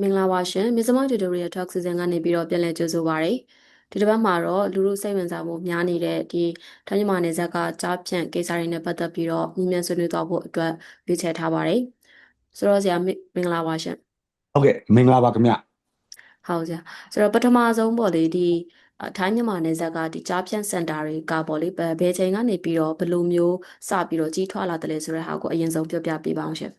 မင်္ဂလာပါရှင်မြစမ tutorial talk season ကနေပြီးတော့ပြန်လည်ကြိုဆိုပါရစေဒီတစ်ပတ်မှာတော့လူလူစိတ်ဝင်စားမှုများနေတဲ့ဒီထိုင်းမြန်မာနယ်စပ်ကကြားဖြန့်ကိစ္စတွေနဲ့ပတ်သက်ပြီးတော့မြင်မြန်ဆွေးနွေးသွားဖို့အတွက်ရွေးချယ်ထားပါတယ်ဆိုတော့ဆရာမင်မင်္ဂလာပါရှင်ဟုတ်ကဲ့မင်္ဂလာပါခင်ဗျဟုတ်ဆရာဆိုတော့ပထမဆုံးပေါ့လေဒီအထိုင်းမြန်မာနယ်စပ်ကဒီကြားဖြန့်စင်တာတွေကပေါ့လေဘယ်ဘယ်ချိန်ကနေပြီးတော့ဘယ်လိုမျိုးစပြီးတော့ကြီးထွားလာတယ်လဲဆိုတဲ့ဟာကိုအရင်ဆုံးပြောပြပေးပါအောင်ရှင်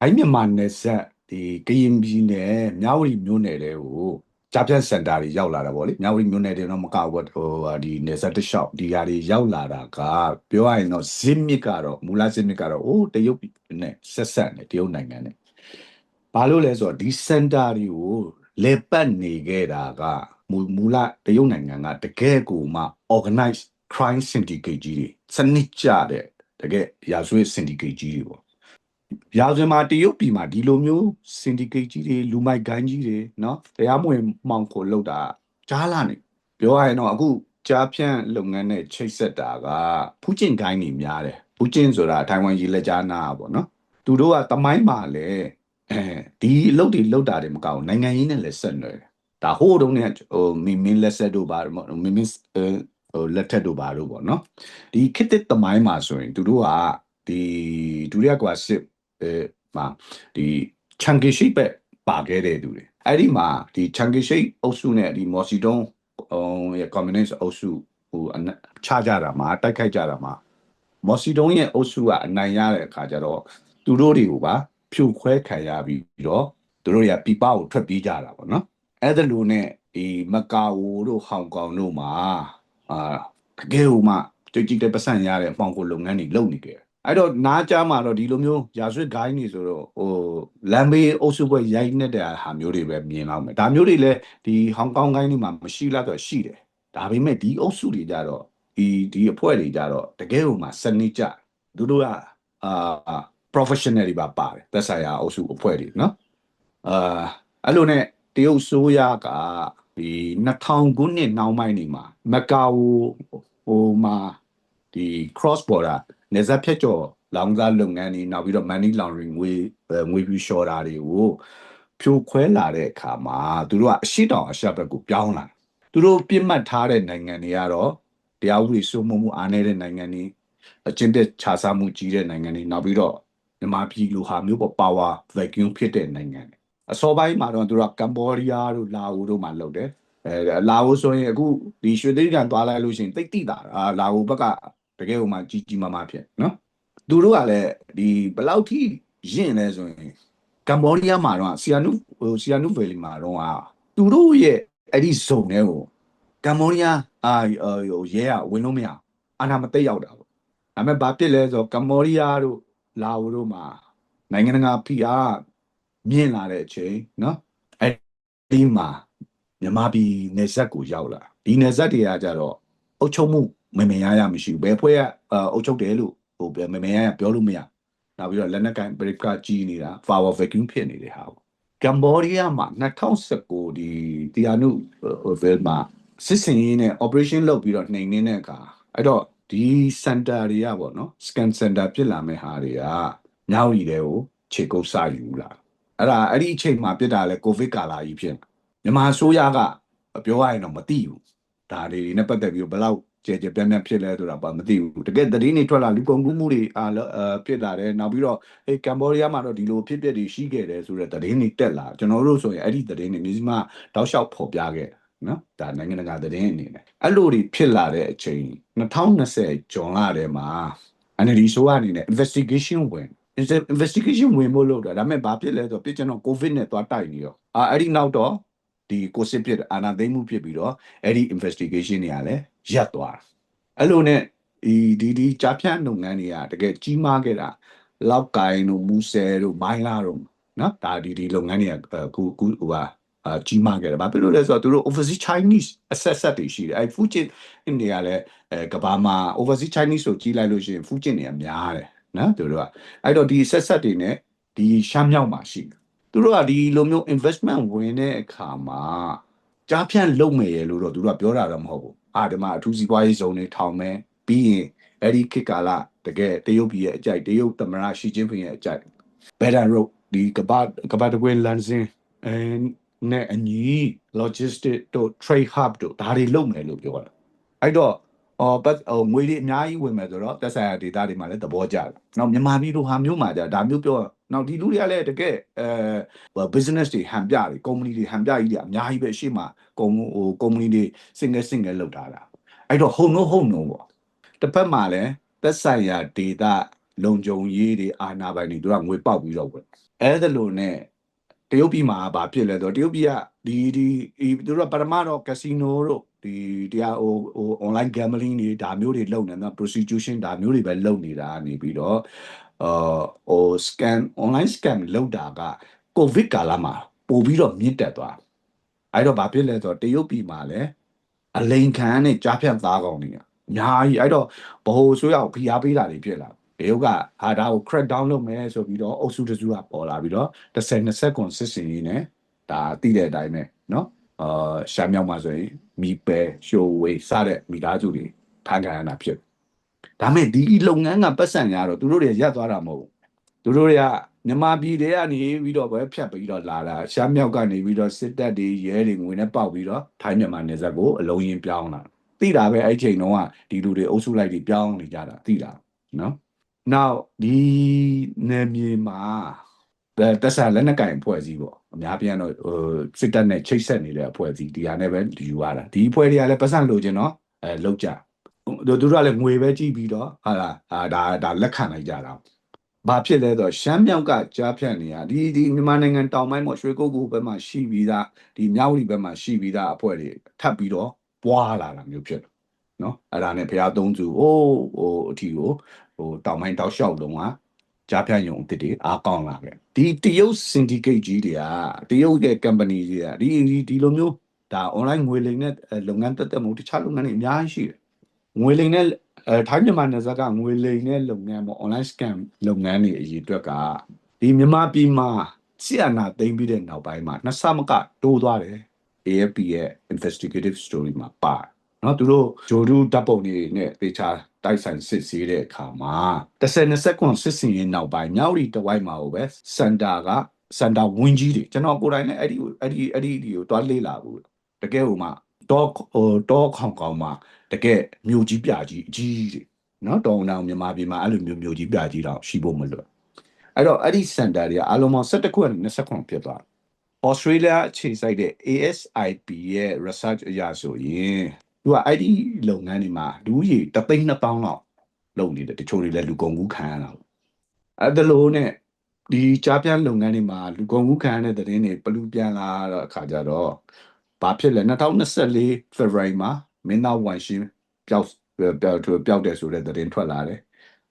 အိုင်းမြန်မာနယ်ဆက် ဒီကရင်ပြည်နယ်မြဝတီမြို့နယ်တွေကိုကြားဖြတ်စင်တာတွေရောက်လာတာဗောလေမြဝတီမြို့နယ်တွေတော့မကဘူးဟိုဒီနယ်ဆက်တစ်လျှောက်ဒီဟာတွေရောက်လာတာကပြောရရင်တော့ဇစ်မြစ်ကတော့မူလဇစ်မြစ်ကတော့အိုးတရုတ်နဲ့ဆက်ဆက်နေတရုတ်နိုင်ငံနဲ့ဘာလို့လဲဆိုတော့ဒီစင်တာတွေကိုလေပတ်နေခဲ့တာကမူမူလတရုတ်နိုင်ငံကတကယ်ကိုမှ organized crime syndicate ကြီးတွေစနစ်ကျတဲ့တကယ်ရာဇဝတ် syndicate ကြီးတွေပေါ့ ရာဇဝင်မှာတရုတ်ပြည်မှာဒီလိုမျိုး syndicate ကြီးတွေလူမိုက်ဂိုင်းကြီးတွေเนาะတရားမဝင်မှောင်ခိုလုပ်တာကြားလာနေပြောရရင်တော့အခုကြားဖြန့်လုပ်ငန်းနဲ့ချိတ်ဆက်တာကဖူးကျင်ဂိုင်းတွေများတယ်ဖူးကျင်ဆိုတာထိုင်ဝမ်ရေလက်ကြားနာပေါ့เนาะသူတို့ကတမိုင်းမှာလည်းအဲဒီအလုပ်တွေလုပ်တာတွေမကောက်ဘူးနိုင်ငံရေးနဲ့လည်းဆက်နွယ်တယ်ဒါဟိုးတုန်းကဟိုမင်းမင်းလက်ဆက်တို့ပါမင်းမင်းဟိုလက်ထက်တို့ပါတို့ပေါ့เนาะဒီခေတ်သစ်တမိုင်းမှာဆိုရင်သူတို့ကဒီဒုတိယကမ္ဘာစစ် အဲ မှာဒီချန်ကီရှိပဲပါခဲ့တဲ့သူတွေအဲ့ဒီမှာဒီချန်ကီရှိအုပ်စုနဲ့ဒီမော်စီတုံးဟိုရဲ့ကွန်မြူနစ်အုပ်စုဟိုအနချကြတာမှာတိုက်ခိုက်ကြတာမှာမော်စီတုံးရဲ့အုပ်စုကအနိုင်ရတဲ့အခါကျတော့သူတို့တွေကိုပါဖြိုခွဲခံရပြီးတော့သူတို့ရပြပကိုထွက်ပြေးကြတာပေါ့နော်အဲ့ဒါလိုနဲ့ဒီမကာဝိုတို့ဟောင်ကောင်တို့မှာအာတကယ်ဟိုမှကြိတ်ကြိတ်တဲ့ပတ်စံရတဲ့အပေါင်ကိုလုပ်ငန်းတွေလုပ်နေကြတယ် အဲ့တော့နားကြားမှာတော့ဒီလိုမျိုးရာဇဝတ်ဂိုင်းနေဆိုတော့ဟိုလမ်းဘေးအုပ်စုပွဲရိုက်နေတဲ့ဟာမျိုးတွေပဲမြင်တော့မယ်ဒါမျိုးတွေလည်းဒီဟောင်ကောင်ဂိုင်းတွေမှာမရှိလားတော့ရှိတယ်ဒါပေမဲ့ဒီအုပ်စုတွေကြတော့ဒီဒီအဖွဲ့တွေကြတော့တကယ်ဟိုမှာစနစ်ကြသူတို့ကအာ professional တွေပါပါတယ်သက်ဆိုင်ရာအုပ်စုအဖွဲ့တွေနော်အာအဲ့လိုနဲ့တရုတ်ဆိုးရကဒီ2000ခုနှစ်နောက်ပိုင်းနေမှာမကာဝိုဟိုမှာဒီ cross border နေဇက်ဖြတ်ကျော်လောင်စားလုပ်ငန်းတွေနောက်ပြီးတော့ money laundering ငွေအဲငွေပြူလျှော်တာတွေကိုဖြိုခွဲလာတဲ့အခါမှာသူတို့ကအရှိတောင်အရှက်ဘက်ကိုပြောင်းလာတယ်သူတို့ပြစ်မှတ်ထားတဲ့နိုင်ငံတွေကတော့တရားဥပဒေစိုးမိုးမှုအားနည်းတဲ့နိုင်ငံတွေအကျင့်တဲ့ခြားစားမှုကြီးတဲ့နိုင်ငံတွေနောက်ပြီးတော့မြန်မာပြည်လိုဟာမျိုးပေါ့ power vacuum ဖြစ်တဲ့နိုင်ငံတွေအစောပိုင်းမှာတော့သူတို့ကကမ်ဘောဒီးယားတို့လာအိုတို့မှာလုပ်တယ်အဲလာအိုဆိုရင်အခုဒီရွှေသိန်းကန်သွားလိုက်လို့ရှိရင်တိတ်တိတာအာလာအိုဘက်က တကယ်ဟိုမှာကြီးကြီးမားမားဖြစ်နော်သူတို့ကလည်းဒီဘယ်လောက်ထိရင့်လဲဆိုရင်ကမ္ဘောဒီးယားမှာတော့ဆီယာနုဟိုဆီယာနုဗယ်လီမှာတော့သူတို့ရဲ့အဲ့ဒီဇုံတွေကိုကမ္ဘောဒီးယားအာဟိုရဲကဝင်လို့မရအာနာမသိရောက်တာပေါ့ဒါပေမဲ့ဘာဖြစ်လဲဆိုတော့ကမ္ဘောဒီးယားတို့လာအိုတို့မှာနိုင်ငံတကာဖိအားမြင့်လာတဲ့အချိန်နော်အဲ့ဒီမှာမြန်မာပြည်နယ်စပ်ကိုရောက်လာဒီနယ်စပ်တွေကကြတော့အုပ်ချုပ်မှု မမေရရမရှိဘူးဘယ်ဖွဲ့ကအုပ်ချုပ်တယ်လို့ဟိုမမေရရပြောလို့မရနောက်ပြီးတော့လက်နက်ကန်ပရိကကြီးနေတာ power vacuum ဖြစ်နေတဲ့ဟာပေါ့ကမ္ဘောဒီးယားမှာ2019ဒီတီယာနုဗယ်မှာစစ်စင်ရေးနဲ့ operation လုပ်ပြီးတော့နှိမ်နေတဲ့အခါအဲ့တော့ဒီ center တွေကပေါ့နော် scan center ဖြစ်လာမဲ့ဟာတွေကမြောက်ရီတွေကိုခြေကုပ်စယူလာအဲ့ဒါအဲ့ဒီအချိန်မှာပြစ်တာလဲကိုဗစ်ကာလာကြီးဖြစ်မြန်မာဆိုးရကပြောရရင်တော့မသိဘူးဒါတွေနဲ့ပတ်သက်ပြီးဘယ်လောက် ကြဲကြဲပြန့်ပြန့်ဖြစ်လဲဆိုတာပါမသိဘူးတကယ်သတင်းတွေထွက်လာလူကုန်ကူးမှုတွေအာဖြစ်လာတယ်နောက်ပြီးတော့အေးကမ်ဘောဒီးယားမှာတော့ဒီလိုဖြစ်ပျက်တွေရှိခဲ့တယ်ဆိုတဲ့သတင်းတွေတက်လာကျွန်တော်တို့ဆိုရင်အဲ့ဒီသတင်းတွေမြစည်းမတောက်လျှောက်ဖော်ပြခဲ့နော်ဒါနိုင်ငံတကာသတင်းအနေနဲ့အဲ့လိုတွေဖြစ်လာတဲ့အချိန်2020ဂျွန်လထဲမှာ NLD ဆိုအနေနဲ့ investigation ဝင် investigation ဝင်မို့လို့တာဒါပေမဲ့ဘာဖြစ်လဲဆိုတော့ပြကျွန်တော် covid နဲ့သွားတိုက်နေရောအာအဲ့ဒီနောက်တော့ဒီကိုစစ်ဖြစ်အာနာသိမ့်မှုဖြစ်ပြီးတော့အဲ့ဒီ investigation တွေကလည်း ရပ်သွားအဲ့လိုနဲ့ဒီဒီဒီကြားဖြန့်လုပ်ငန်းတွေကတကယ်ကြီးမားခဲ့တာလောက်ကိုင်းတို့မူဆယ်တို့မိုင်းလာတို့နော်ဒါဒီဒီလုပ်ငန်းတွေကခုခုဟိုဟာအာကြီးမားခဲ့တယ်ဘာဖြစ်လို့လဲဆိုတော့သူတို့ overseas chinese asset set တွေရှိတယ်အဲ Fujin နေရာလဲအဲကဘာမှာ overseas chinese ဆိုကြီးလိုက်လို့ရှိရင် Fujin တွေကများတယ်နော်သူတို့ကအဲ့တော့ဒီ asset set တွေ ਨੇ ဒီရှမ်းမြောက်မှာရှိတယ်သူတို့ကဒီလိုမျိုး investment ဝင်တဲ့အခါမှာကြားဖြန့်လုပ်မယ်ရလို့တော့သူတို့ကပြောတာတော့မဟုတ်ဘူး အာဒီမှာအထူးစီးပွားရေးဇုံတွေထောင်မယ်ပြီးရင်အဲ့ဒီခေတ်ကာလတကယ်တရုတ်ပြည်ရဲ့အကြိုက်တရုတ်သမ္မတရှီကျင်းဖင်ရဲ့အကြိုက်ဘက်ဒန်ရိုဒ်ဒီကဘာကဘာတကွေးလန်စင်အဲနဲ့အညီ logistic တို့ trade hub တို့ဒါတွေလုပ်မယ်လို့ပြောတာအဲ့တော့ အော်ပတ်ဟိုငွေတွေအများကြီးဝင်မယ်ဆိုတော့သက်ဆိုင်ရာ data တွေမှာလည်းသဘောကျတယ်။နောက်မြန်မာပြည်လိုဟာမျိုးမှာじゃဒါမျိုးပြောနောက်ဒီလူတွေကလည်းတကယ်အဲ business တွေဟန်ပြတွေ company တွေဟန်ပြကြီးတွေအများကြီးပဲရှေ့မှာကုမ္ပဟို company တွေ single single လောက်ထားတာ။အဲ့တော့ home no home no ပေါ့။တစ်ဖက်မှာလည်းသက်ဆိုင်ရာ data လုံခြုံရေးတွေအာဏာပိုင်တွေတို့ကငွေပေါက်ပြီးတော့ပဲ။အဲ့ဒါလိုနဲ့ တရုတ်ပြည်မှာဗာဖြစ်လဲဆိုတော့တရုတ်ပြည်ကဒီဒီဒီသူတို့ကပထမတော့ casino တို့ဒီတရားဟိုဟို online gambling တွေဒါမျိုးတွေလုပ်နေတာ prostitution ဒါမျိုးတွေပဲလုပ်နေတာနေပြီးတော့အာဟို scam online scam လုပ်တာက covid ကာလမှာပို့ပြီးတော့မြင့်တက်သွားအဲ့တော့ဗာဖြစ်လဲဆိုတော့တရုတ်ပြည်မှာလည်းအလိန်ခံနဲ့ကြားဖြတ်သားကောင်းနေအများကြီးအဲ့တော့ဘ ਹੁ ဆိုရအောင်ဖိအားပေးတာတွေဖြစ်လာ တရုတ်ကဟာဒါကို crack down လုပ်မယ်ဆိုပြီးတော့အုပ်စုတစုကပေါ်လာပြီးတော့10 20ကွန်စစ်စင်ကြီးနဲ့ဒါသိတဲ့အတိုင်းပဲเนาะအာရှားမြောက်မှာဆိုရင်မီပဲရှိုးဝေးစတဲ့မိသားစုတွေဖန်ခံရတာဖြစ်ဒါမဲ့ဒီလုပ်ငန်းကပတ်စံရတော့သူတို့တွေရက်သွားတာမဟုတ်ဘူးသူတို့တွေကမြန်မာပြည်တွေကနေပြီးတော့ပဲဖြတ်ပြီးတော့လာတာရှားမြောက်ကနေပြီးတော့စစ်တပ်တွေရဲတွေငွေနဲ့ပေါက်ပြီးတော့ထိုင်းမြန်မာနယ်စပ်ကိုအလုံးရင်ပြောင်းလာသိတာပဲအဲ့ချိန်တုန်းကဒီလူတွေအုပ်စုလိုက်တွေပြောင်းနေကြတာသိတာနော် နောက်ဒီနယ်မြေမှာတက်ဆာလက်နက်ကင်အဖွဲ့အစည်းပေါ့အများပြန်တော့ဟိုစစ်တပ်နဲ့ချိတ်ဆက်နေတဲ့အဖွဲ့အစည်းဒီဟာနဲ့ပဲယူရတာဒီအဖွဲ့တွေကလည်းပတ်စံလိုချင်တော့အဲလောက်ကြသူတို့ကလည်းငွေပဲကြည့်ပြီးတော့ဟာလာအာဒါဒါလက်ခံလိုက်ကြတာဘာဖြစ်လဲဆိုတော့ရှမ်းမြောက်ကကြားဖြတ်နေရဒီဒီမြန်မာနိုင်ငံတောင်ပိုင်းမှာရွှေကုတ်ကူဘက်မှာရှိပြီးသားဒီမြောက်ဝတီဘက်မှာရှိပြီးသားအဖွဲ့တွေထပ်ပြီးတော့ပွားလာတာမျိုးဖြစ်တယ်နော်အဲ့ဒါနဲ့ဘုရားသုံးစုဟိုးဟိုအထီကို ဟိုတောင်ပိုင်းတောက်လျှောက်လုံးကကြားဖြတ်ယုံအစ်တွေအားကောင်းလာခဲ့ဒီတရုတ် syndicate ကြီးတွေကတရုတ်ရဲ့ company တွေကဒီဒီဒီလိုမျိုးဒါ online ငွေလိမ်တဲ့လုပ်ငန်းတက်တက်မဟုတ်တခြားလုပ်ငန်းတွေအများကြီးရှိတယ်ငွေလိမ်တဲ့အဲထိုင်းမြန်မာနယ်စပ်ကငွေလိမ်တဲ့လုပ်ငန်းပေါ့ online scam လုပ်ငန်းတွေအရေးအတွက်ကဒီမြန်မာပြည်မှာဆီယနာသိမ်းပြီးတဲ့နောက်ပိုင်းမှာနှစ်ဆမကတိုးသွားတယ် AFP ရဲ့ investigative story မှာပါเนาะသူတို့ဂျိုဒူတပ်ပုံတွေနဲ့တေချာ တိုက်ဆိုင်စစ်ဆေးတဲ့အခါမှာ30 20ကွန်စစ်စင်ရင်နောက်ပိုင်းမြောက်ရီတဝိုက်မှာကိုပဲစန်တာကစန်တာဝင်းကြီးတွေကျွန်တော်ကိုယ်တိုင်လည်းအဲ့ဒီအဲ့ဒီအဲ့ဒီဒီကိုတွားလေ့လာဘူးတကယ်ဟိုမှာတော့ဟိုတော့ခေါင်ခေါင်မှာတကယ်မြို့ကြီးပြကြီးအကြီးတွေနော်တောင်တောင်မြန်မာပြည်မှာအဲ့လိုမျိုးမြို့ကြီးပြကြီးတော့ရှိဖို့မလွယ်အဲ့တော့အဲ့ဒီစန်တာတွေကအလုံးပေါင်း17ခုနဲ့20ခုဖြစ်သွားဩစတြေးလျအခြေစိုက်တဲ့ ASIP ရဲ့ research အရာဆိုရင် သူကအဲ့ဒီလုပ်ငန်းတွေမှာလူကြီးတသိန်းနှစ်ပေါင်းလောက်လုပ်နေတယ်တချို့တွေလည်းလူကုန်ကူးခံရတာပေါ့အဲ့ဒါလို့နဲ့ဒီကြားပြန်လုပ်ငန်းတွေမှာလူကုန်ကူးခံရတဲ့တဲ့င်းတွေပလူပြန်လာတော့အခါကြတော့ဘာဖြစ်လဲ2024 February မှာမင်းသားဝန်ရှင်ပျောက်ပျောက်ပျောက်တယ်ဆိုတဲ့တဲ့င်းထွက်လာတယ်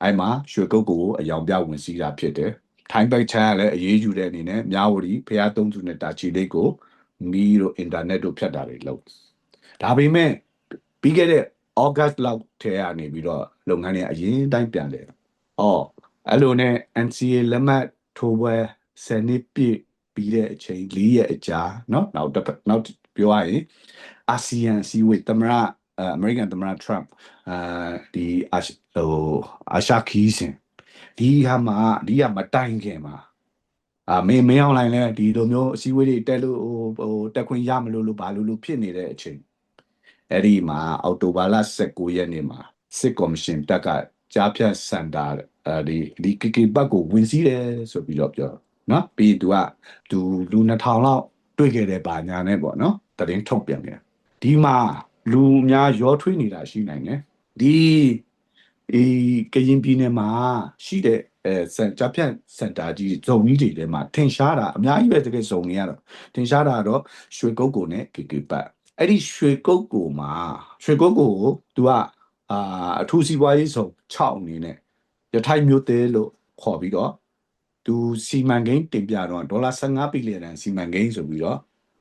အဲ့မှာရွှေကုတ်ကိုအယောင်ပြဝင်စည်းတာဖြစ်တယ်ထိုင်းပိုက်ချမ်းကလည်းအေးအေးယူတဲ့အနေနဲ့မြဝတီဖះသုံးစုနဲ့တာချီလေးကိုမီးတို့အင်တာနက်တို့ဖြတ်တာတွေလုပ်ဒါပေမဲ့ ပြီးခဲ့တဲ့ August လောက်ထဲကနေပြီးတော့လုပ်ငန်းတွေအရင်တိုင်းပြန်တယ်။အော်အဲ့လိုနဲ့ NCA လက်မှတ်ထိုးပွဲ10နှစ်ပြည့်ပြီးတဲ့အချိန်၄ရက်အကြာเนาะနောက်တစ်နောက်ပြောရရင်အာဆီယံစီဝေးသမရအမေရိကန်သမရ Trump အာဒီအာဟိုအာရှခီးစင်ဒီဟာမှာဒီကမတိုင်ခင်မှာအာမင်းမင်းအောင်လိုင်းလဲဒီလိုမျိုးအစည်းအဝေးတွေတက်လို့ဟိုဟိုတက်ခွင့်ရမလို့လို့ဘာလို့လို့ဖြစ်နေတဲ့အချိန် အဲ့ဒီမှာအောက်တိုဘာလ19ရက်နေ့မှာစစ်ကော်မရှင်တက်ကကြားဖြတ်စန်တာအဲဒီဒီကကဘတ်ကိုဝင်စည်းတယ်ဆိုပြီးတော့ပြောနော်ပြီးသူကသူလူ2000လောက်တွေ့ခဲ့တဲ့ဘာညာနဲ့ပေါ့နော်တရင်ထုတ်ပြန်တယ်ဒီမှာလူများရောထွေးနေတာရှိနိုင်တယ်ဒီအေးကရင်ပြည်နယ်မှာရှိတဲ့အဲစံကြဖြန့်စင်တာကြီးဇုံကြီးတွေထဲမှာထင်ရှားတာအများကြီးပဲတကယ်ဇုံနေရတော့ထင်ရှားတာတော့ရွှေကုတ်ကိုနဲ့ကေကေပတ် အဲ့ဒီရွှေကုတ်ကိုမှာရွှေကုတ်ကိုကို तू ကအာအထူးစီးပွားရေးဆောင်6အနေနဲ့ရထိုင်မျိုးသေးလို့ခေါ်ပြီးတော့သူစီမံကိန်းတင်ပြတော့ဒေါ်လာ15ဘီလီယံတန်စီမံကိန်းဆိုပြီးတော့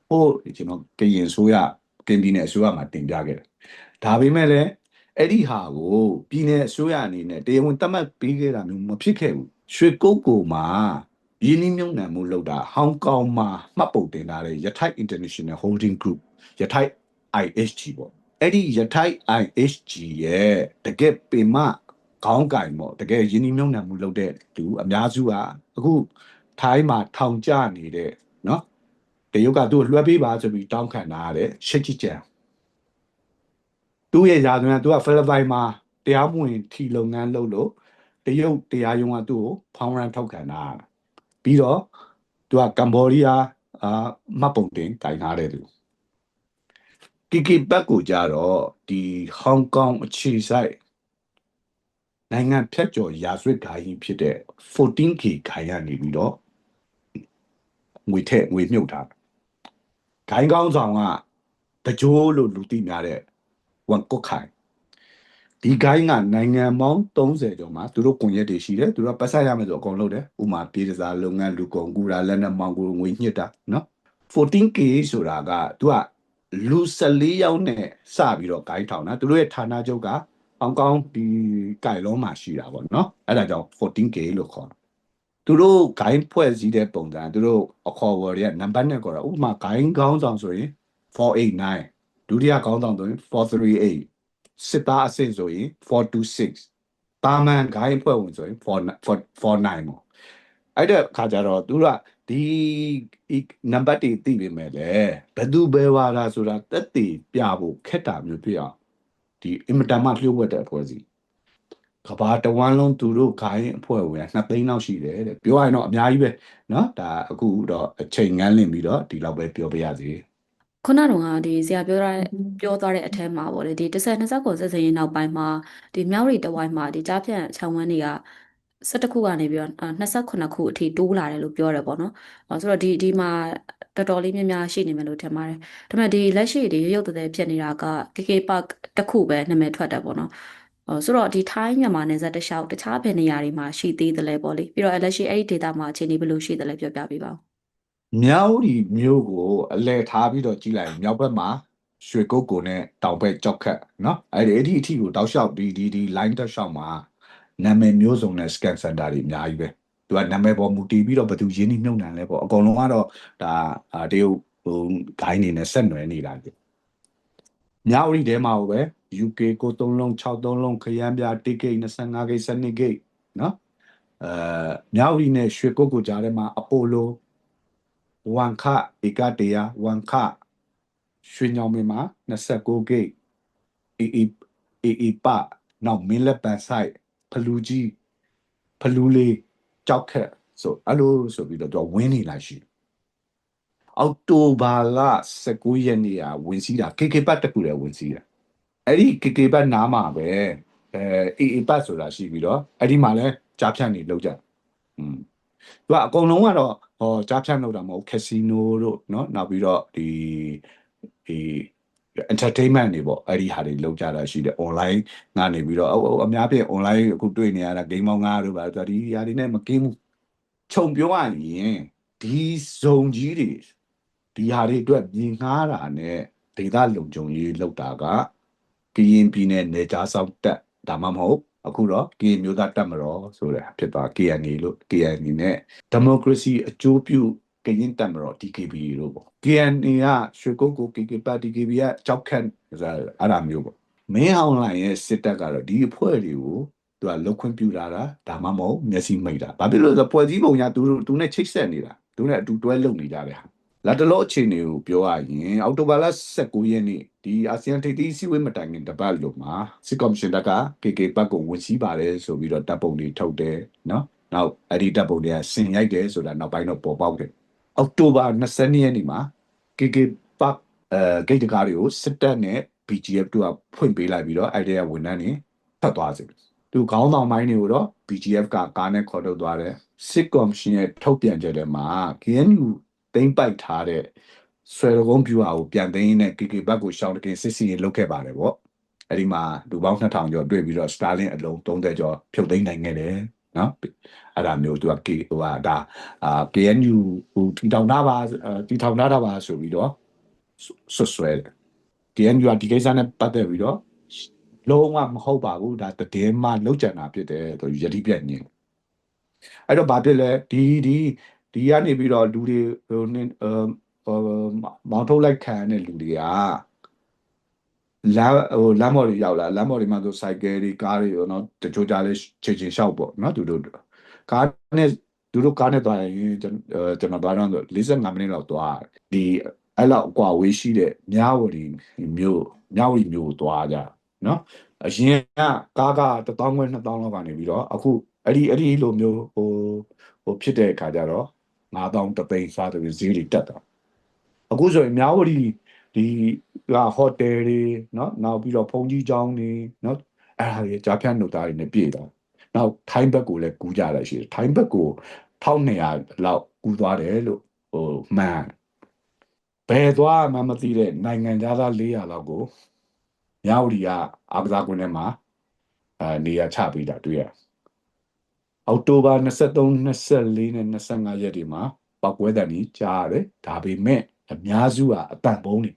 ဟိုကျွန်တော်ကရင်ဆိုရကင်ပြည်နယ်အစိုးရမှာတင်ပြခဲ့တယ်ဒါပေမဲ့လည်းအဲ့ဒီဟာကိုပြည်နယ်အစိုးရအနေနဲ့တရားဝင်သတ်မှတ်ပေးခဲ့တာမျိုးမဖြစ်ခဲ့ဘူးရွှေကုတ်ကိုမှာရင်းနှီးမြှုပ်နှံမှုလုပ်တာဟောင်ကောင်မှာမှတ်ပုံတင်ထားတဲ့ရထိုက် International Holding Group ရထိုက် IHG ပေါ့အဲ့ဒီရထိုက် IHG ရဲ့တကယ်ပင်မခေါင်းကင်ပေါ့တကယ်ရင်းနှီးမြှုပ်နှံမှုလုပ်တဲ့သူအများစုဟာအခုထိုင်းမှာထောင်ကျနေတဲ့နော်တရုတ်ကသူ့ကိုလွှဲပေးပါဆိုပြီးတောင်းခံတာတဲ့ရှစ်ကြီးကျန်သူ့ရဲ့ယာသွင်းကသူကဖိလစ်ပိုင်မှာတရားမဝင်ထီလုပ်ငန်းလုပ်လို့တရုတ်တရားရုံးကသူ့ကိုဖောင်းရန်ထောက်ခံတာပြီးတော့သူကကမ္ဘောဒီးယားအာမှတ်ပုံတင်တိုင်ထားတဲ့သူ ကီကီဘက်ကိုကြတော့ဒီဟောင်ကောင်အခြေစိုက်နိုင်ငံဖြတ်ကျော်ရာဇဝတ်ဂိုင်းဖြစ်တဲ့ 14K ခိုင်ရနေပြီးတော့ငွေထက်ငွေမြုပ်ထားတယ်ဂိုင်းကောင်းဆောင်ကတကြိုးလို့လူသိများတဲ့ဝန်ကုတ်ခိုင်ဒီဂိုင်းကနိုင်ငံပေါင်း30ကျော်မှာသူတို့ကွန်ရက်တွေရှိတယ်သူတို့ကပတ်ဆက်ရမယ်ဆိုအကုန်လုပ်တယ်ဥမာပြည်စားလုပ်ငန်းလူကုန်ကူတာလက်နက်မောင်းကူငွေညှစ်တာနော် 14K ဆိုတာကသူက လူ14ယောက်နဲ့စပြီးတော့ဂိုင်းထောင်တာသူတို့ရဲ့ဌာနချုပ်ကဟောင်ကောင်ဒီကြိုင်လုံးမှာရှိတာပေါ့နော်အဲ့ဒါကြောင့် 14K လို့ခေါ်တယ်သူတို့ဂိုင်းဖွဲ့စည်းတဲ့ပုံစံသူတို့အခေါ်အဝေါ်တွေကနံပါတ်နဲ့ခေါ်တာဥပမာဂိုင်းကောင်းဆောင်ဆိုရင်489ဒုတိယကောင်းဆောင်ဆိုရင်438စစ်သားအဆင့်ဆိုရင်426တာမန်ဂိုင်းဖွဲ့ဝင်ဆိုရင်449ပေါ့ အဲ့တဲ့ခါကျတော့သူကဒီနံပါတ်တွေသိပြီမဲ့လေဘယ်သူဘယ်ဝါလာဆိုတာတက်တည်ပြဖို့ခက်တာမျိုးဖြစ်အောင်ဒီအင်မတန်မှလျှို့ဝှက်တဲ့အဖွဲ့အစည်းကဘာတဝမ်းလုံးသူတို့ခိုင်းအဖွဲ့ဝင်2သိန်းလောက်ရှိတယ်တဲ့ပြောရရင်တော့အများကြီးပဲเนาะဒါအခုတော့အချိန်ငန်းလင့်ပြီးတော့ဒီလောက်ပဲပြောပြရစီ ခုနတုန်းကဒီဆရာပြောရပြောသွားတဲ့အထက်မှာပေါ့လေဒီ10 20ကိုဆက်စရင်နောက်ပိုင်းမှာဒီမြောက်ရီတဝိုင်းမှာဒီကြားဖြန့်ခြံဝန်းတွေက 17ခုကနေပြီးတော့29ခုအထိတိုးလာတယ်လို့ပြောတယ်ပေါ့နော်။ဆိုတော့ဒီဒီမှာတော်တော်လေးများများရှိနေမယ်လို့ထင်ပါတယ်။ဒါပေမဲ့ဒီလက်ရှိဒီရုပ်ရုပ်တဲဖြစ်နေတာက KK Park တစ်ခုပဲနာမည်ထွက်တယ်ပေါ့နော်။ဆိုတော့ဒီထိုင်းမြန်မာနယ်စပ်တခြားတခြားဘယ်နေရာတွေမှာရှိသေးတယ်လဲပေါ့လေ။ပြီးတော့လက်ရှိအဲ့ဒီဒေတာမှာအခြေအနေဘယ်လိုရှိတယ်လဲပြောပြပေးပါဦး။မြောက်ဒီမြို့ကိုအလဲထားပြီးတော့ကြည့်လိုက်မြောက်ဘက်မှာရွှေကုတ်ကိုနဲ့တောင်ဘက်ကြောက်ခတ်နော်။အဲ့ဒီအဲ့ဒီအထိကိုတောက်လျှောက်ဒီဒီဒီ line တောက်လျှောက်မှာ နာမည်မျိုးစုံနဲ့ scan center တွေအများကြီးပဲသူကနာမည်ပေါ်မူတည်ပြီးတော့ဘယ်သူရင်းနှီးမြှုပ်နှံလဲပေါ့အကုန်လုံးကတော့ဒါတရုတ်ဟိုဂိုင်းနေနဲ့ဆက်နွယ်နေတာလေမြောက်ဥရီထဲမှာပဲ UK ကို3လုံး6သုံးလုံးခရမ်းပြတိကိတ်25ကိတ်12ကိတ်နော်အဲမြောက်ဥရီနဲ့ရွှေကုတ်ကိုကြားထဲမှာအပိုလိုဝန်ခဧကတရာဝန်ခရွှေညောင်မင်းမှာ29ကိတ်အီအီအီပနောက်မင်းလက်ပန်ဆိုင် ဖလူကြီးဖလူလေးကြောက်ခက်ဆိုအဲ့လိုဆိုပြီးတော့သူကဝင်းနေလာရှိအောက်တိုဘာလ19ရက်နေ့ကဝင်စီးတာ KK ပတ်တကူလည်းဝင်စီးတာအဲ့ဒီ KK ပတ်နားမှာပဲအဲအေအေပတ်ဆိုတာရှိပြီးတော့အဲ့ဒီမှာလဲကြားဖြတ်နေလောက်ကြอืม သူကအကုန်လုံးကတော့ဟောကြားဖြတ်လုပ်တာမဟုတ်ကက်စီနိုတို့เนาะနောက်ပြီးတော့ဒီဒီ entertainment တွေပေါ့အဲ့ဒီဟာတွေလောက်ကြတာရှိတယ် online ငါနေပြီးတော့အအများဖြင့် online အခုတွေ့နေရတာ game ပေါင်း9တို့ပါဆိုတော့ဒီဟာတွေနဲ့မကင်းဘူးခြုံပြောရရင်ဒီဇုံကြီးတွေဒီဟာတွေအတွက်မြင်ငှားတာနဲ့ဒေသလုံခြုံရေးလောက်တာကကရင်ပြည်နယ်နေကြားဆောင်တက်ဒါမှမဟုတ်အခုတော့ကရင်မျိုးသားတက်မတော်ဆိုတဲ့ဖြစ်သွား KNA လို့ KNA နဲ့ democracy အကျိုးပြု ကရင်တက်မတော် DKB လို့ပေါ့ KNA ကရွှေကုတ်ကို KK ပါ DKB ကကြောက်ခန့်ဆိုတာအဲ့ဒါမျိုးပေါ့မင်းအောင်လိုင်ရဲ့စစ်တပ်ကတော့ဒီအဖွဲ့တွေကိုသူကလောက်ခွင့်ပြုလာတာဒါမှမဟုတ်မျက်စိမိတ်တာဘာဖြစ်လို့လဲဆိုတော့ဖွဲ့စည်းပုံညာသူတို့သူနဲ့ချိတ်ဆက်နေတာသူနဲ့အတူတွဲလုပ်နေကြတယ်ဟာလာတလို့အခြေအနေကိုပြောရရင်အောက်တိုဘာလ19ရက်နေ့ဒီအာဆီယံထိပ်သီးစည်းဝေးမတိုင်ခင်တပတ်လို့မှာစစ်ကော်မရှင်တပ်က KK ဘက်ကိုဝင်စည်းပါတယ်ဆိုပြီးတော့တပ်ပုံတွေထုတ်တယ်နော်နောက်အဲ့ဒီတပ်ပုံတွေကဆင်ရိုက်တယ်ဆိုတာနောက်ပိုင်းတော့ပေါ်ပေါက်တယ် အောက်တိုဘာ20ရက်နေ့မှာ KK ဘက်အဲဂိတ်တကားတွေကိုစစ်တပ်နဲ့ BGF တို့ကဖွင့်ပေးလိုက်ပြီးတော့အဲ့ဒီကဝန်ထမ်းတွေဖတ်သွားစေတယ်သူခေါင်းဆောင်ပိုင်းတွေကိုတော့ BGF ကကားနဲ့ခေါ်ထုတ်သွားတယ်စစ်ကော်မရှင်ရဲ့ထုတ်ပြန်ချက်ထဲမှာ KNU သိမ့်ပိုက်ထားတဲ့ဆွဲရကုန်းပြူဟာကိုပြန်သိမ်းနဲ့ KK ဘက်ကိုရှောင်းတကင်စစ်စီရင်လုပ်ခဲ့ပါတယ်ပေါ့အဲ့ဒီမှာလူပေါင်း2000ကျော်တွေ့ပြီးတော့ Starlink အလုံး30ကျော်ဖြုတ်သိမ်းနိုင်ခဲ့တယ် နော်အဲ့ဒါမျိုးသူက K ဟိုဟာဒါအာ KNU ဟိုတီထောင်တာပါတီထောင်တာပါဆိုပြီးတော့ဆွဆွဲတယ် KNU ကဒီကိစ္စနဲ့ပတ်သက်ပြီးတော့လုံးဝမဟုတ်ပါဘူးဒါတည်င်းမှလောက်ကြံတာဖြစ်တယ်ဆိုယတိပြတ်ညင်အဲ့တော့ဘာဖြစ်လဲဒီဒီဒီကနေပြီးတော့လူတွေဟိုနင်းဟိုမောင်းထုတ်လိုက်ခံရတဲ့လူတွေက လမ်းဟိုလမ်းမော်တွေရောက်လာလမ်းမော်တွေမှာဆိုစိုက်ကယ်တွေကားတွေရောနော်တချို့ကြလဲခြေချင်းလျှောက်ပေါ့နော်သူတို့ကားနဲ့သူတို့ကားနဲ့သွားရင်ကျွန်တော်ကျွန်တော်သွားတော့45မိနစ်လောက်သွားဒီအဲ့လောက်အကွာဝေးရှိတဲ့မြဝတီမြို့မြဝတီမြို့ကိုသွားကြနော်အရင်ကကားက1000ခွဲ2000လောက်ကနေပြီးတော့အခုအဲ့ဒီအဲ့ဒီလိုမျိုးဟိုဟိုဖြစ်တဲ့အခါကျတော့9000တသိန်းစားတယ်ဈေးတွေတက်တာအခုဆိုရင်မြဝတီဒီက ဟိုတယ်တွေနော်နောက်ပြီးတော့ဖုန်ကြီးကျောင်းတွေနော်အဲ့ဒါတွေကြားဖြတ်နှုတ်သားတွေနဲ့ပြည့်တာနောက်ထိုင်းဘက်ကိုလည်းကူးကြရရှိတယ်ထိုင်းဘက်ကို1200လောက်ကူးသွားတယ်လို့ဟိုမှန်ဘယ်သွားမှမသိတဲ့နိုင်ငံသား400လောက်ကိုမြဝတီကအာကစားကွင်းထဲမှာအဲနေရာချပေးတာတွေ့ရအောက်တိုဘာ23 24နဲ့25ရက်တွေမှာပောက်ကွဲတဲ့นี้ကြားရတယ်ဒါပေမဲ့အများစုကအတန်ပုံးနေ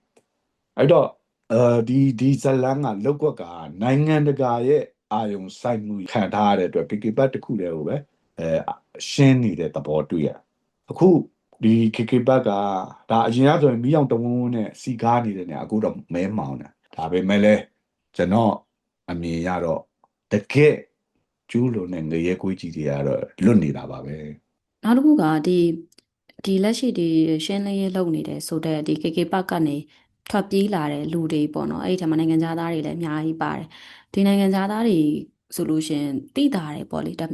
အဲ့တော့အဲဒီဒီဇလန်ကလောက်ကွက်ကနိုင်ငံတကာရဲ့အာယုံစိုက်မှုခံထားရတဲ့အတွက် KK ဘတ်တစ်ခုတည်းကိုပဲအဲရှင်းနေတဲ့သဘောတွေ့ရအခုဒီ KK ဘတ်ကဒါအရင်ကဆိုရင်မီးအောင်တဝန်းဝန်းနဲ့စီကားနေတဲ့နေအခုတော့မဲမောင်တယ်ဒါပေမဲ့လည်းကျွန်တော်အမြင်ရတော့တကယ်ကျူးလွန်တဲ့ငရဲကွေးကြီးတွေကတော့လွတ်နေတာပါပဲနောက်တစ်ခုကဒီဒီလက်ရှိဒီရှင်းလင်းရေးလုပ်နေတဲ့ဆိုတဲ့ဒီ KK Park ကနေ ထွက်ပြေးလာတဲ့လူတွေပေါ့နော်အဲ့ဒီထဲမှာနိုင်ငံသားတွေလည်းအများကြီးပါတယ်ဒီနိုင်ငံသားတွေဆိုလို့ရှရင်တိတာတယ်ပေါ့လေဒါ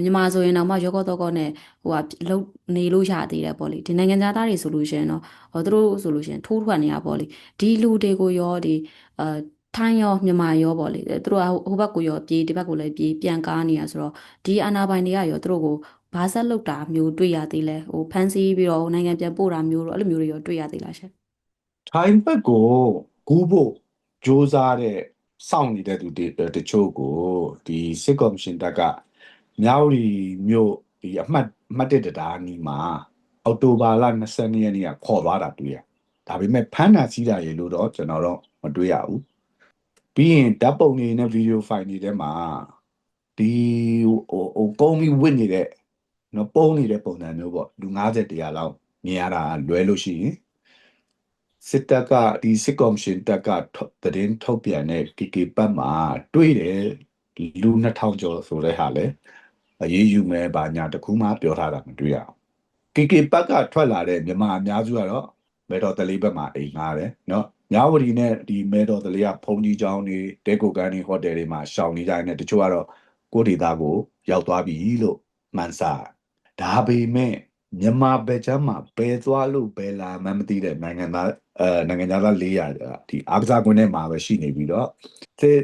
မြန်မာဆိုရင်တော့မှရောကောတော့ကောနဲ့ဟိုကလုံနေလို့ရသေးတယ်ပေါ့လေဒီနိုင်ငံသားတွေဆိုလို့ရှရင်တော့ဟောသူတို့ဆိုလို့ရှရင်ထိုးထွက်နေတာပေါ့လေဒီလူတွေကိုရောဒီအာထိုင်းရောမြန်မာရောပေါ့လေသူတို့ကဟိုဘက်ကိုရောပြေးဒီဘက်ကိုလည်းပြေးပြန်ကားနေတာဆိုတော့ဒီအာနာပိုင်တွေကရောသူတို့ကိုဘာဆက်လုပ်တာမျိုးတွေ့ရသေးလဲဟိုဖန်ဆီးပြီးတော့နိုင်ငံပြန်ပို့တာမျိုးတော့အဲ့လိုမျိုးတွေရောတွေ့ရသေးလားရှင် ထိုင်းဘက်ကိုကူးဖို့ကြိုးစားတဲ့စောင့်နေတဲ့သူတွေတချို့ကိုဒီစစ်ကော်မရှင်တပ်ကမြောက်ရီမြို့ဒီအမှတ်အမှတ်တစ်တရားနီးမှာအောက်တိုဘာလ22ရက်နေ့ကခေါ်သွားတာတွေ့ရဒါပေမဲ့ဖမ်းတာစီးတာရေလို့တော့ကျွန်တော်တော့မတွေ့ရဘူးပြီးရင်ဓာတ်ပုံတွေနဲ့ဗီဒီယိုဖိုင်တွေထဲမှာဒီဟိုဟိုကုန်းပြီးဝစ်နေတဲ့နော်ပုံနေတဲ့ပုံစံမျိုးပေါ့လူ90တရားလောက်မြင်ရတာလွဲလို့ရှိရင် စစ်တပ်ကဒီစစ်ကော်မရှင်တပ်ကထုတ်သတင်းထုတ်ပြန်တဲ့ KK ပတ်မှာတွေ့တယ်လူ2000ကျော်ဆိုတဲ့ဟာလေအရေးယူမယ်ဘာညာတခုမှပြောထားတာမတွေ့ရအောင် KK ပတ်ကထွက်လာတဲ့မြန်မာအများစုကတော့မဲတော်တလေးဘက်မှာအိမ်ငားတယ်เนาะမြဝတီနဲ့ဒီမဲတော်တလေးကဖုန်ကြီးကျောင်းတွေတဲကိုကန်တွေဟိုတယ်တွေမှာရှောင်နေကြတယ်တချို့ကတော့ကိုဒေတာကိုရောက်သွားပြီလို့မှန်စာဒါပေမဲ့ မြန်မာဘက်ချမ်းမှာဘယ်သွားလို့ဘယ်လာမှမသိတဲ့နိုင်ငံသားအဲနိုင်ငံသား400ဒီအားကစားကွင်းထဲမှာပဲရှိနေပြီးတော့စစ်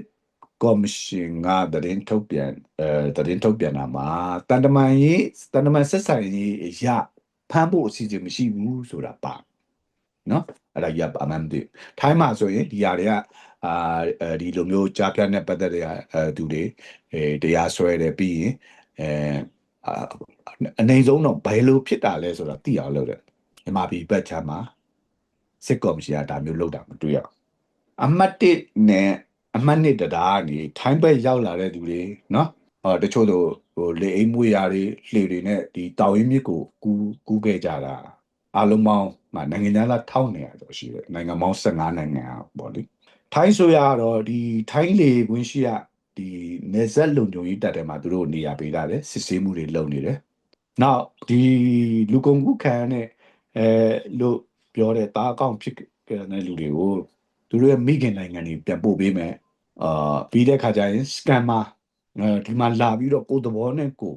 ကော်မရှင်ကတရင်ထုတ်ပြန်အဲတရင်ထုတ်ပြန်တာမှာတန်တမန်ရေးတန်တမန်ဆက်ဆံရေးရဖမ်းဖို့အစီအစဉ်မရှိဘူးဆိုတာပါနော်အဲ့ဒါကြီးကပါမှန်းမသိဘူးထိုင်းမှာဆိုရင်ဒီຢာတွေကအာအဲဒီလိုမျိုးကြားဖြတ်နဲ့ပတ်သက်တဲ့အဲသူတွေအဲတရားစွဲတယ်ပြီးရင်အဲ အာအနေဆုံးတော့ဘယ်လိုဖြစ်တာလဲဆိုတာသိအောင်လုပ်တယ်မြန်မာပြည်ဘက်ချမ်းမှာစစ်ကော်မရှင်ကဒါမျိုးလုပ်တာမတွေ့ရဘူးအမှတ်1နဲ့အမှတ်2တရားကနေထိုင်းဘက်ရောက်လာတဲ့သူတွေနော်ဟောတချို့တို့ဟိုလေအိမ်မွေရာတွေလှေတွေနဲ့ဒီတောင်ရင်းမြစ်ကိုကူးကူးခဲ့ကြတာအလုံးပေါင်းမှာနိုင်ငံသားလား1900ကျော်ရှိတယ်နိုင်ငံပေါင်း15နိုင်ငံပေါ့လေထိုင်းဆိုရတော့ဒီထိုင်းလေကွင်းရှိရ ဒီနေဆက်လုံခြုံရေးတပ်ထဲမှာသူတို့နေရာပေးထားတယ်စစ်ဆေးမှုတွေလုပ်နေတယ်နောက်ဒီလူကုန်ကူးခံတဲ့အဲလို့ပြောတဲ့တားအကောင့်ဖြစ်တဲ့လူတွေကိုသူတို့ရဲ့မိခင်နိုင်ငံတွေပြန်ပို့ပေးမယ်အာပြီးတဲ့ခါကျရင် scammer အဲဒီမှာလာပြီးတော့ကိုယ်သဘောနဲ့ကို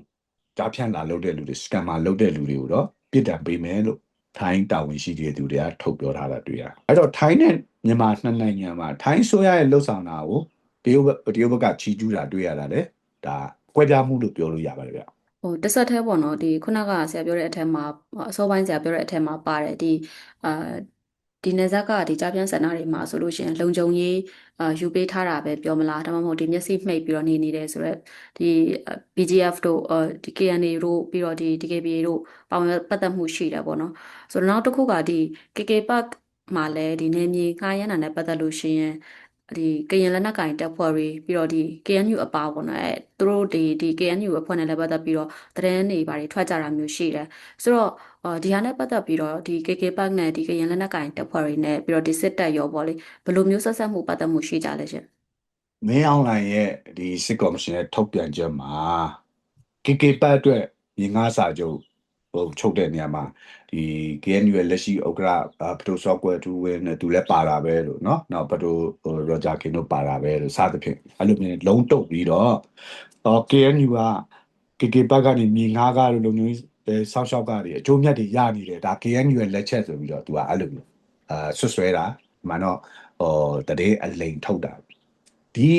ကြားဖြန့်လာလုပ်တဲ့လူတွေ scammer လုပ်တဲ့လူတွေကိုတော့ပြစ်ဒဏ်ပေးမယ်လို့ထိုင်းတာဝန်ရှိတဲ့သူတွေကထုတ်ပြောထားတာတွေ့ရတယ်အဲ့တော့ထိုင်းနဲ့မြန်မာနှစ်နိုင်ငံမှာထိုင်းဆိုရရဲ့လှုပ်ဆောင်တာကို တရုတ်ဘက်တရုတ်ဘက်ကချီကျူးတာတွေ့ရတာလေဒါကွဲပြားမှုလို့ပြောလို့ရပါတယ်ဗျဟိုတစ်ဆက်တည်းပေါ့နော်ဒီခုနကဆရာပြောတဲ့အထက်မှာအစောပိုင်းဆရာပြောတဲ့အထက်မှာပါတယ်ဒီအာဒီနေဇက်ကဒီကြားပြန်စန္ဒတွေမှာဆိုလို့ရှိရင်လုံခြုံရေးအာယူပေးထားတာပဲပြောမလားဒါမှမဟုတ်ဒီမျက်စိမှိတ်ပြီးတော့နေနေတယ်ဆိုတော့ဒီ BGF တို့အာဒီ KNA တို့ပြီးတော့ဒီ DKBA တို့ပါဝင်ပတ်သက်မှုရှိတယ်ပေါ့နော်ဆိုတော့နောက်တစ်ခုကဒီ KK Park မှာလည်းဒီနေမြေငှားရမ်းတာနဲ့ပတ်သက်လို့ရှိရင် ဒီကရင်လက်နက်ကင်တပ်ဖွဲ့တွေပြီးတော့ဒီ KNU အပါပေါ့နော်အဲသူတို့ဒီဒီ KNU အဖွဲ့နဲ့လည်းပတ်သက်ပြီးတော့သတင်းတွေဘာတွေထွက်ကြတာမျိုးရှိတယ်ဆိုတော့အော်ဒီဟာနဲ့ပတ်သက်ပြီးတော့ဒီ KK Park နဲ့ဒီကရင်လက်နက်ကင်တပ်ဖွဲ့တွေနဲ့ပြီးတော့ဒီစစ်တပ်ရောပေါ့လေဘယ်လိုမျိုးဆက်ဆက်မှုပတ်သက်မှုရှိကြလဲရှင်မင်းအွန်လိုင်းရဲ့ဒီစစ်ကော်မရှင်ရဲ့ထုတ်ပြန်ချက်မှာ KK ပတ်အတွက်ညီငါစာချုပ် ဟိုချုပ်တဲ့နေရာမှာဒီ KNU ရဲ့လက်ရှိဥက္ကဋ္ဌအာပတို software 2 win နဲ့သူလည်းပါတာပဲလို့เนาะနောက်ပတိုဟို Roger King တို့ပါတာပဲလို့စသဖြင့်အဲ့လိုမျိုးလုံးတုပ်ပြီးတော့တော့ KNU က KK ဘက်ကနေမြေငါးကားလို့လုံမျိုးဆောက်ရှောက်ကားတွေအကျိုးမြတ်တွေရနေတယ်ဒါ KNU ရဲ့လက်ချက်ဆိုပြီးတော့သူကအဲ့လိုမျိုးအာဆွဆွဲတာဒီမှာတော့ဟိုတတဲ့အလိန်ထုတ်တာဒီ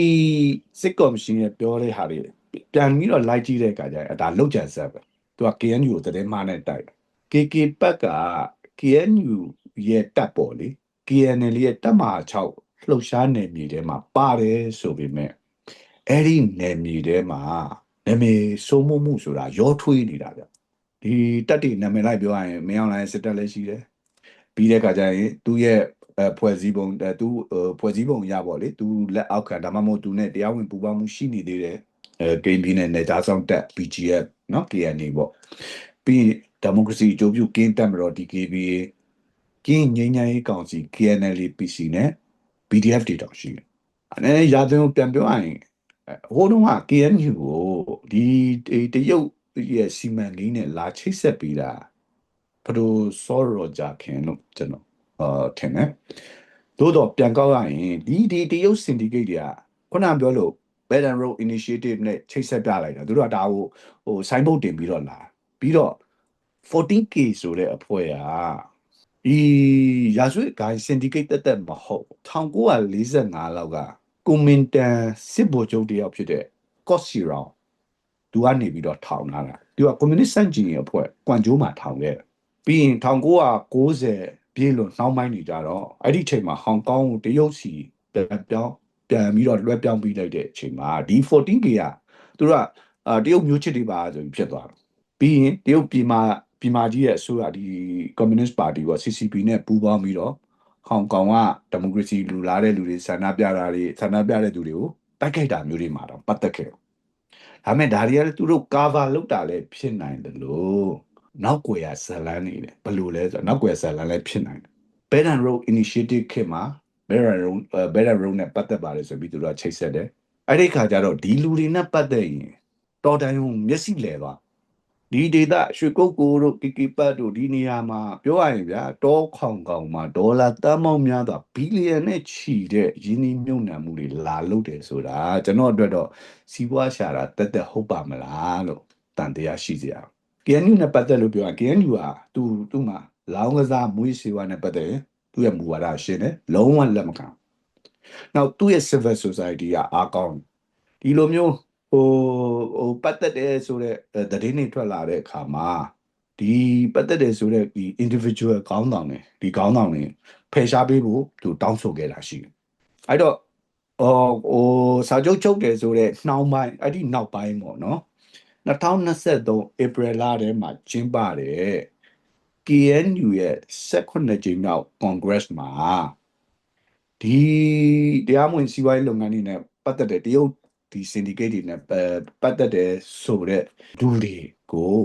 စစ်ကော်မရှင်ရဲ့ပြောတဲ့ဟာတွေပြန်ပြီးတော့လိုက်ကြည့်တဲ့အခါကျရင်ဒါလောက်ကျန်ဆက်ပဲ သူက KNU ကိုတတဲ့မှားနဲ့တိုက်တာ KK ဘက်က KNU ရဲ့တပ်ပေါ်လေ KNL ရဲ့တပ်မဟာ6လှုပ်ရှားနယ်မြေထဲမှာပါတယ်ဆိုပေမဲ့အဲ့ဒီနယ်မြေထဲမှာနာမည်စိုးမိုးမှုဆိုတာရောထွေးနေတာဗျဒီတပ်တွေနာမည်လိုက်ပြောရရင်မင်းအောင်လိုင်းစစ်တပ်လည်းရှိတယ်ပြီးတဲ့အခါကျရင်သူ့ရဲ့အဲဖွဲ့စည်းပုံအဲသူဟိုဖွဲ့စည်းပုံရပါလေသူလက်အောက်ခံဒါမှမဟုတ်သူနဲ့တရားဝင်ပူးပေါင်းမှုရှိနေသေးတယ်အဲဂိမ်းပြည်နယ်နယ်သားဆောင်တက် PGF နော် KNA ပေါ့ပြီးရင်ဒီမိုကရေစီအကျိုးပြုကင်းတက်မတော် DKBA ကင်းငြိမ်းချမ်းရေးကောင်စီ KNL PC နဲ့ BDF တွေတောင်ရှိတယ်အဲရာသွင်းကိုပြန်ပြောရရင်ဟိုတုန်းက KNU ကိုဒီတရုတ်ရဲ့စီမံကိန်းနဲ့လာချိတ်ဆက်ပြီးတာဘဒိုစောရောဂျာခင်လို့ကျွန်တော်အာထင်တယ်သို့တော့ပြန်ကောက်ရရင်ဒီဒီတရုတ်စင်ဒီကိတ်တွေကခုနပြောလို့ Belt and Road Initiative နဲ့ချိတ်ဆက်ပြလိုက်တာသူတို့ကဒါကိုဟို sign board တင်ပြီးတော့လာပြီးတော့ 14K ဆိုတဲ့အဖွဲ့ကဒီရာဇဝတ်ဂိုင်း syndicate တက်တက်မဟုတ်1945လောက်ကကွန်မင်တန်စစ်ဗိုလ်ချုပ်တယောက်ဖြစ်တဲ့ Kossi Rao သူကနေပြီးတော့ထောင်လာတာသူကကွန်မြူနစ်စန့်ကျင်ရေးအဖွဲ့ကွမ်ကျိုးမှာထောင်ခဲ့တယ်ပြီးရင်1990ပြည့်လို့နှောင်းပိုင်းနေကြတော့အဲ့ဒီအချိန်မှာဟောင်ကောင်ကိုတရုတ်စီပြန်ပြောင်း ပြန်ပြီးတော့လွှဲပြောင်းပြီးလိုက်တဲ့အချိန်မှာဒီ 14K ကသူတို့ကအာတရုတ်မျိုးချစ်တွေပါဆိုပြီးဖြစ်သွားတယ်ပြီးရင်တရုတ်ပြည်မှာပြည်မာကြီးရဲ့အစိုးရဒီကွန်မြူနစ်ပါတီပေါ့ CCP နဲ့ပူးပေါင်းပြီးတော့ဟောင်ကောင်ကဒီမိုကရေစီလူလာတဲ့လူတွေဆန္ဒပြတာတွေဆန္ဒပြတဲ့သူတွေကိုတိုက်ခိုက်တာမျိုးတွေမှာတော့ပတ်သက်ခဲ့တယ်။ဒါပေမဲ့ဒါတွေကလည်းသူတို့ cover လုပ်တာလည်းဖြစ်နိုင်တယ်လို့နောက်ွယ်ရဇလန်းနေတယ်ဘယ်လိုလဲဆိုတော့နောက်ွယ်ဇလန်းလည်းဖြစ်နိုင်တယ်။ Belt and Road Initiative ခေတ်မှာ Belt and Road အဲ Belt and Road နဲ့ပတ်သက်ပါတယ်ဆိုပြီးသူတို့ကချိတ်ဆက်တယ်။အဲ့ဒီခါကျတော့ဒီလူတွေနဲ့ပတ်သက်ရင်တော်တိုင်ုံမျက်စိလဲသွားဒီဒေတာရွှေကုတ်ကိုတို့ကီကီပတ်တို့ဒီနေရာမှာပြောရရင်ဗျာတောခေါင်ကောင်မှာဒေါ်လာတန်ပေါင်းများစွာဘီလီယံနဲ့ချီတဲ့ရင်းနှီးမြှုပ်နှံမှုတွေလာလုပ်တယ်ဆိုတာကျွန်တော်အတွက်တော့စီးပွားရှာတာတက်တက်ဟုတ်ပါမလားလို့တန်တရားရှိစရာ KNU နဲ့ပတ်သက်လို့ပြောရင် KNU ဟာသူသူ့မှာလောင်းကစားမွေးစေဝါနဲ့ပတ်သက်ရင် သူ့ရဲ့မူဝါဒရှင်းတယ်လုံးဝလက်မခံနောက်သူ့ရဲ့ civil society ကအားကောင်းဒီလိုမျိုးဟိုဟိုပတ်သက်တယ်ဆိုတော့သတင်းတွေထွက်လာတဲ့အခါမှာဒီပတ်သက်တယ်ဆိုတော့ဒီ individual ခေါင်းဆောင်တွေဒီခေါင်းဆောင်တွေဖယ်ရှားပေးဖို့သူတောင်းဆိုခဲ့တာရှိတယ်အဲ့တော့ဟိုဟိုစာချုပ်ချုပ်တယ်ဆိုတော့နှောင်းပိုင်းအဲ့ဒီနောက်ပိုင်းပေါ့နော်2023 April လထဲမှာကျင်းပတယ် KNU ရဲ့18ကြိမ်မြောက် Congress မှာဒီတရားမဝင်စီးပွားရေးလုပ်ငန်းတွေနဲ့ပတ်သက်တဲ့တရုတ်ဒီ syndicate တွေနဲ့ပတ်သက်တဲ့ဆိုတဲ့လူတွေကို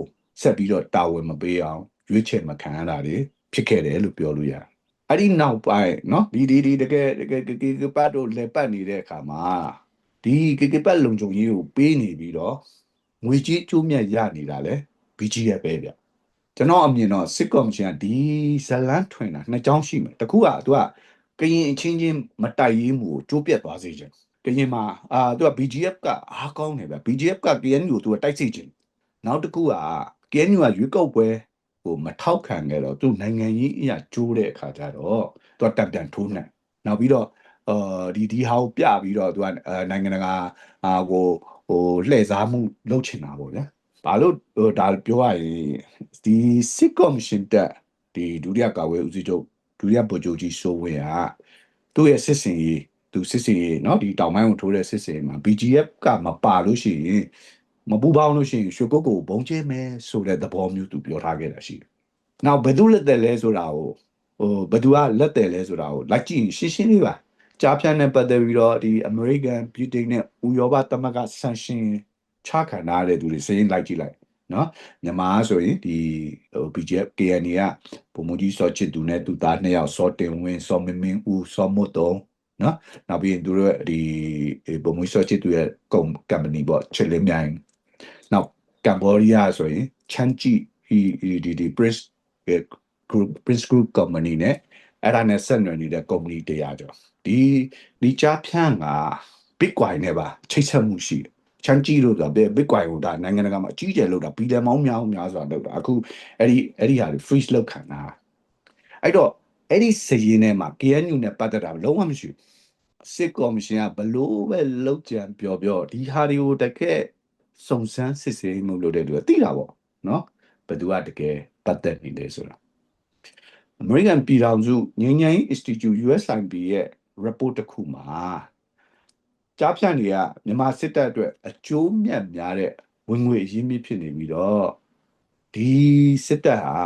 ဆက်ပြီးတော့တာဝန်မပေးအောင်ရွေးချယ်မခံရတာတွေဖြစ်ခဲ့တယ်လို့ပြောလို့ရတယ်။အဲ့ဒီနောက်ပိုင်းနော်ဒီဒီဒီတကယ်တကယ်ကေကပတ်တို့လက်ပတ်နေတဲ့အခါမှာဒီကေကပတ်လုံခြုံရေးကိုပေးနေပြီးတော့ငွေကြေးကျိုးမြတ်ရနေတာလေ BG ရဲ့ပဲဗျ။ ကျွန်တော်အမြင်တော့စစ်ကော်မရှင်ကဒီဇလန်းထွင်တာနှစ်ကြောင်းရှိမယ်။တခုကသူကကရင်အချင်းချင်းမတိုက်ရေးမှုကိုကျိုးပြတ်သွားစေခြင်းကရင်မှာအာသူက BGF ကအားကောင်းတယ်ဗျ BGF က KNU ကိုသူကတိုက်စိတ်ခြင်းနောက်တစ်ခုက KNU ကရွေးကောက်ပွဲဟိုမထောက်ခံခဲ့တော့သူနိုင်ငံရေးအရာကျိုးတဲ့အခါကျတော့သူကတံပြန်ထိုးနှံနောက်ပြီးတော့အာဒီဒီဟာကိုပြပြီးတော့သူကနိုင်ငံတကာအာကိုဟိုလှည့်စားမှုလုပ်ချင်တာပေါ့ဗျာ ဘာလို့ဟိုဒါပြောရရင်ဒီစစ်ကော်မရှင်တက်ဒီဒုတိယကာဝေးဦးစီးချုပ်ဒုတိယဗိုလ်ချုပ်ကြီးစိုးဝင်းကသူ့ရဲ့စစ်စင်ရေးသူစစ်စင်ရေးเนาะဒီတောင်ပိုင်းကိုထိုးတဲ့စစ်စင်မှာ BGF ကမပါလို့ရှိရင်မပူပေါင်းလို့ရှိရင်ရွှေကုတ်ကိုဘုံကျဲမယ်ဆိုတဲ့သဘောမျိုးသူပြောထားခဲ့တာရှိတယ်။နောက်ဘယ်သူလက်တယ်လဲဆိုတာကိုဟိုဘယ်သူကလက်တယ်လဲဆိုတာကိုလိုက်ကြည့်ရင်ရှင်းရှင်းလေးပါ။ကြားဖြတ်နဲ့ပတ်သက်ပြီးတော့ဒီ American Britain နဲ့ဥရောပသမဂ္ဂ sanction ချခံထားတဲ့သူတွေစရင်လိုက်ကြည့်လိုက်နော်မြန်မာဆိုရင်ဒီဟို BGF KNA ကပုံမကြီးစောချစ်သူနဲ့သူသားနှစ်ယောက်စောတင်ဝင်းစောမင်းမင်းဦးစောမတ်တုံးနော်နောက်ပြီးရင်သူတို့ဒီပုံမကြီးစောချစ်သူရဲ့ကုမ္ပဏီပေါ့ချစ်လင်းမြိုင်နောက်ကမ်ဘောဒီးယားဆိုရင်ချန်ချီဒီဒီဒီ Prince Group Prince Group Company နဲ့အဲ့ဒါနဲ့ဆက်နွယ်နေတဲ့ company တရားကျော်ဒီဒီကြားဖြန့်က Bitcoin နဲ့ပါချိတ်ဆက်မှုရှိတယ် ချမ်းကြီးလို့ဆိုတာ Bitcoin ကိုဒါနိုင်ငံတကာမှာအကြီးကျယ်လို့တာဘီလီယံပေါင်းများများစွာလောက်တာအခုအဲ့ဒီအဲ့ဒီဟာတွေ freeze လောက်ခံတာအဲ့တော့အဲ့ဒီစည်ရင်းထဲမှာ KNU နဲ့ပတ်သက်တာလုံးဝမရှိဘူးစစ်ကော်မရှင်ကဘလို့ပဲလောက်ကြံပြောပြောဒီဟာတွေကိုတကယ်စုံစမ်းစစ်ဆေးမှုလုပ်တဲ့လူကသိတာပေါ့နော်ဘယ်သူကတကယ်ပတ်သက်နေလဲဆိုတာ American ပြည်ထောင်စုငြိမ်းချမ်းရေး Institute USIP ရဲ့ report တစ်ခုမှာ ကြားဖြန့်တွေကမြန်မာစစ်တပ်အတွက်အကျိုးမြတ်များတဲ့ဝင်ငွေအရင်းမြစ်ဖြစ်နေပြီးတော့ဒီစစ်တပ်ဟာ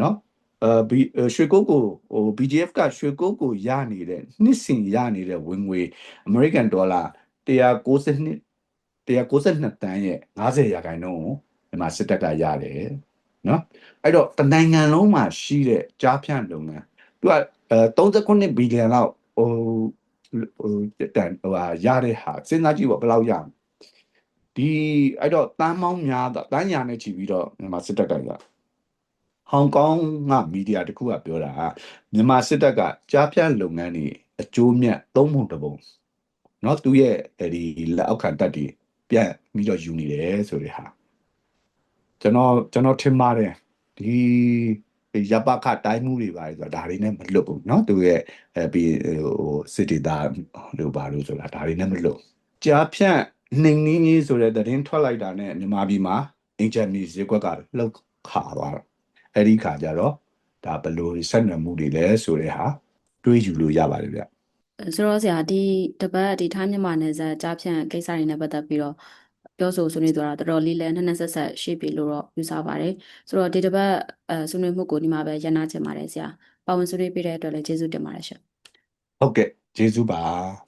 နော်အဲဘီရွှေကုတ်ကိုဟို BGF ကရွှေကုတ်ကိုရနေတဲ့နှစ်စဉ်ရနေတဲ့ဝင်ငွေ American Dollar 192 192တန်းရဲ့90ရာခိုင်နှုန်းကိုမြန်မာစစ်တပ်ကရတယ်နော်အဲ့တော့တနိုင်ငံလုံးမှာရှိတဲ့ကြားဖြန့်လုပ်ငန်းသူကအဲ39ဘီလီယံလောက်ဟို ဟိုတန်ဟိုဟာရတဲ့ဟာစဉ်းစားကြည့်ပေါ့ဘယ်လောက်ရမလဲဒီအဲ့တော့တန်းမောင်းများတော့တန်းညာနဲ့ချီပြီးတော့မြန်မာစစ်တပ်ကကဟောင်ကောင်ကမီဒီယာတခုကပြောတာကမြန်မာစစ်တပ်ကကြားဖြန့်လုပ်ငန်းတွေအကျိုးမြတ်သုံးပုံတစ်ပုံเนาะသူရဲ့အဲဒီလက်အောက်ခံတပ်တွေပြန်ပြီးတော့ယူနေတယ်ဆိုတဲ့ဟာကျွန်တော်ကျွန်တော်ထင်ပါတယ်ဒီ ရပခတိုင်းမှုတွေပါတယ်ဆိုတာဒါတွေနဲ့မလွတ်ဘူးเนาะသူရဲ့အဲပြီးဟိုစစ်တီသားလို့ပါလို့ဆိုတာဒါတွေနဲ့မလွတ်ကြားဖြန့်နှိမ်နင်းကြီးဆိုတဲ့သတင်းထွက်လိုက်တာနဲ့မြန်မာပြည်မှာအင်ဂျင်နီဈေးကွက်ကလှုပ်ခါသွားတော့အဲ့ဒီခါကျတော့ဒါဘယ်လိုဆက်နွယ်မှုတွေလဲဆိုတဲ့ဟာတွေးယူလို့ရပါတယ်ဗျ ဆိုတော့ဆရာဒီတပတ်ဒီထိုင်းမြန်မာနယ်စပ်ကြားဖြန့်ကိစ္စတွေနဲ့ပတ်သက်ပြီးတော့ ပြောဆိုဆွေးနွေးသွားတာတော်တော်လေးလည်းနှစ်နှစ်ဆက်ဆက်ရှိပြီလို့တော့ယူဆပါတယ်ဆိုတော့ဒီတပတ်အဲဆွေးနွေးမှုကိုဒီမှာပဲရန်နာချင်ပါတယ်ဆရာပါဝင်ဆွေးနွေးပေးတဲ့အတွက်လည်းကျေးဇူးတင်ပါတယ်ရှင်ဟုတ်ကဲ့ကျေးဇူးပါ